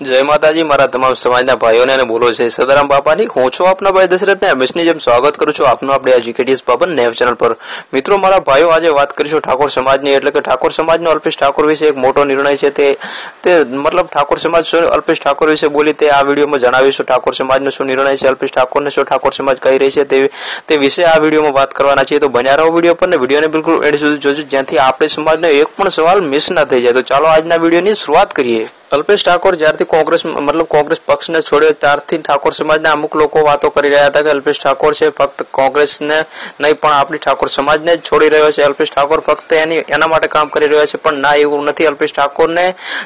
જય માતાજી, મારા તમામ સમાજના ભાઈઓને અને બોલો છે સદારામ બાપાની. હું છું આપના ભાઈ દશરથને. હંમેશની જેમ સ્વાગત કરું છું આપનું આપણે જીકેટીએસ બાબન નેવ ચેનલ પર. મિત્રો, મારા ભાઈઓ આજે વાત કરીશું ઠાકોર સમાજની, એટલે કે ઠાકોર સમાજનો અલ્પેશ ઠાકોર વિશે એક મોટો નિર્ણય છે તે તે મતલબ ઠાકોર સમાજ શું અલ્પેશ ઠાકોર વિશે બોલી તે આ વિડીયોમાં જણાવીશું ઠાકોર સમાજનો શું નિર્ણય છે, અલ્પેશ ઠાકોરને શું ઠાકોર સમાજ કહી રહી છે તે તે વિશે આ વિડીયોમાં વાત કરવાના છીએ. તો બન્યા રહો વીડિયો પર ને વિડીયોને બિલકુલ એડ સુધી જોજો જ્યાંથી આપણે સમાજનો એક પણ સવાલ મિસ ના થઈ જાય. તો ચાલો આજના વિડીયોની શરૂઆત કરીએ. અલ્પેશ ઠાકોર જ્યારથી કોંગ્રેસ, મતલબ કોંગ્રેસ પક્ષને છોડ્યો ત્યારથી ઠાકોર સમાજના અમુક લોકો વાતો કરી રહ્યા હતા કે અલ્પેશ ઠાકોર છે, ફક્ત કોંગ્રેસને નહીં, પણ આપણી ઠાકોર સમાજને જ છોડી રહ્યો છે. અલ્પેશ ઠાકોર ફક્ત એની, એના માટે કામ કરી રહ્યો છે, પણ ના, એવું નથી. અલ્પેશ ઠાકોરને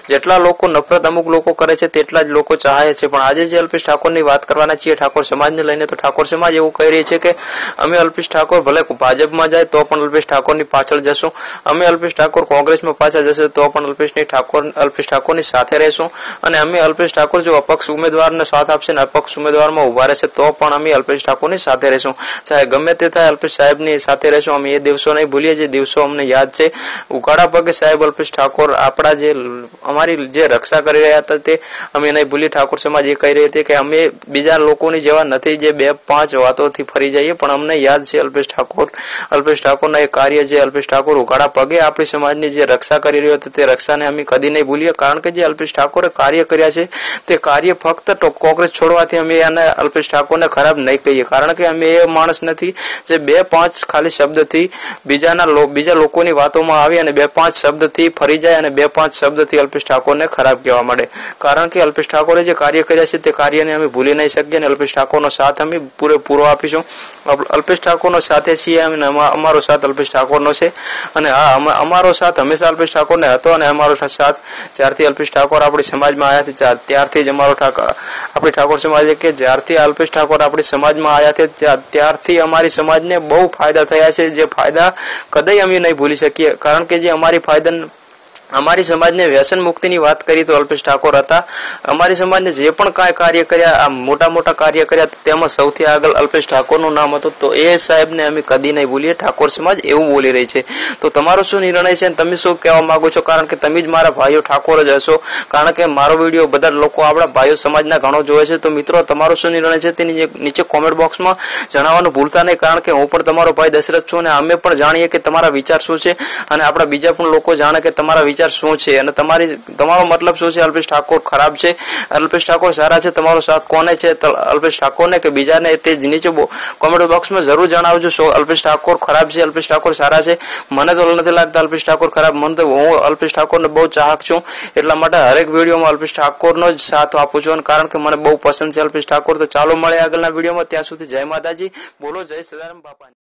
જેટલા લોકો નફરત અમુક લોકો કરે છે, તેટલા જ લોકો ચાહે છે. પણ આજે જે અલ્પેશ ઠાકોરની વાત કરવાના છીએ ઠાકોર સમાજને લઈને, તો ઠાકોર સમાજ એવું કહી રહી છે કે અમે અલ્પેશ ઠાકોર ભલે ભાજપમાં જાય, તો પણ અલ્પેશ ઠાકોરની પાછળ જશું. અમે અલ્પેશ ઠાકોર કોંગ્રેસમાં પાછા જશે, તો પણ અલ્પેશની ઠાકોર, અલ્પેશ ઠાકોરની સાથે રહેશું. અને અમે અલ્પેશ ઠાકોર જો અપક્ષ ઉમેદવારને સાથ આપશે ને અપક્ષ ઉમેદવારમાં ઊભા રહેશે, તો પણ અમે અલ્પેશ ઠાકોરની સાથે રહેશું. ચાહે ગમે તે થાય અલ્પેશ સાહેબની સાથે રહેશું. અમે એ દિવસો નહીં ભૂલીએ, જે દિવસો અમને યાદ છે. ઉઘાડા પગે સાહેબ અલ્પેશ ઠાકોર આપણા જે અમારી જે રક્ષા કરી રહ્યા હતા તે અમે નહીં ભૂલી ઠાકોર સમાજ એ કહી રહી હતી કે અમે બીજા લોકોની જેવા નથી જે બે પાંચ વાતોથી ફરી જઈએ, પણ અમને યાદ છે અલ્પેશ ઠાકોર. અલ્પેશ ઠાકોરના એ કાર્ય જે અલ્પેશ ઠાકોર ઉઘાડા પગે આપણી સમાજની જે રક્ષા કરી રહ્યો હતો તે રક્ષાને અમે કદી નહીં ભૂલીએ, કારણ કે જે અલ્પેશ ઠાકોરે કાર્ય કર્યા છે. તે કાર્ય ફક્ત કોંગ્રેસ છોડવાથી અમે એને અલ્પેશ ઠાકોરને ખરાબ નહીં કહીએ. કારણ કે અમે એ માણસ નથી જે બે પાંચ ખાલી શબ્દથી બીજાના બીજા લોકોની વાતોમાં આવી અને બે પાંચ શબ્દથી ફરી જાય અને બે પાંચ શબ્દથી અલ્પેશ ઠાકોરને ખરાબ કહેવા માંડે. કારણ કે અલ્પેશ ઠાકોરે જે કાર્ય કર્યા છે તે કાર્યને અમે ભૂલી નહીં શકીએ અને અલ્પેશ ઠાકોરનો સાથ અમે પૂરેપૂરો આપીશું. અલ્પેશ ઠાકોરનો સાથે છીએ અને અમારો સાથ અલ્પેશ ઠાકોરનો છે. અને હા અમારો સાથ હંમેશા અલ્પેશ ઠાકોરને હતો અને અમારો સાથ જ્યારથી અલ્પેશ ઠાકોર આપણી સમાજમાં આવ્યા છે ત્યારથી જ અમારો ઠાકોર આપણી ઠાકોર સમાજ કે જ્યારથી અલ્પેશ ઠાકોર આપણી સમાજમાં આવ્યા છે ત્યારથી અમારી સમાજને બહુ ફાયદા થયા છે, જે ફાયદા કદાય અમે નહીં ભૂલી શકીએ. કારણ કે જે અમારી ફાયદા અમારી સમાજને વ્યસન મુક્તિની વાત કરી તો અલ્પેશ ઠાકોર હતા. અમારી સમાજને જે પણ કાંઈ કાર્ય કર્યા, આ મોટા મોટા કાર્ય કર્યા, તેમાં સૌથી આગળ અલ્પેશ ઠાકોરનું નામ હતું. તો એ સાહેબને અમે કદી નહીં ભૂલીએ. ઠાકોર સમાજ એવું બોલી રહી છે. તો તમારો શું નિર્ણય છે તમે શું કહેવા માંગો છો? કારણ કે તમે જ મારા ભાઈઓ ઠાકોર જ હશો. કારણ કે મારો વીડિયો બધા લોકો આપણા ભાઈઓ સમાજના ઘણો જોવે છે. તો મિત્રો, તમારો શું નિર્ણય છે? તેની નીચે કોમેન્ટ બોક્સમાં જણાવવાનું ભૂલતા નહીં, કારણ કે હું પણ તમારો ભાઈ દશરથ છું અને અમે પણ જાણીએ કે તમારા વિચાર શું છે અને આપણા બીજા પણ લોકો જાણે કે તમારા વિચાર શું છે? અને તમારી, તમારો મતલબ શું છે? અલ્પેશ ઠાકોર ખરાબ છે? અલ્પેશ ઠાકોર સારા છે? તમારો સાથ કોને છે? અલ્પેશ ઠાકોરને કે બીજાને તે નીચે કોમેન્ટ બોક્સમાં જરૂર જણાવજો શું અલ્પેશ ઠાકોર ખરાબ છે? અલ્પેશ ઠાકોર સારા છે? મને તો નથી લાગતા અલ્પેશ ઠાકોર ખરાબ. મને તો હું અલ્પેશ ઠાકોરને બહુ ચાહક છું. એટલા માટે હરેક વિડીયોમાં અલ્પેશ ઠાકોરનો જ સાથ આપું છું. કારણ કે મને બહુ પસંદ છે અલ્પેશ ઠાકોર. તો ચાલો મળે આગળના વિડીયોમાં. ત્યાં સુધી જય માતાજી. બોલો, જય સદારામ બાપા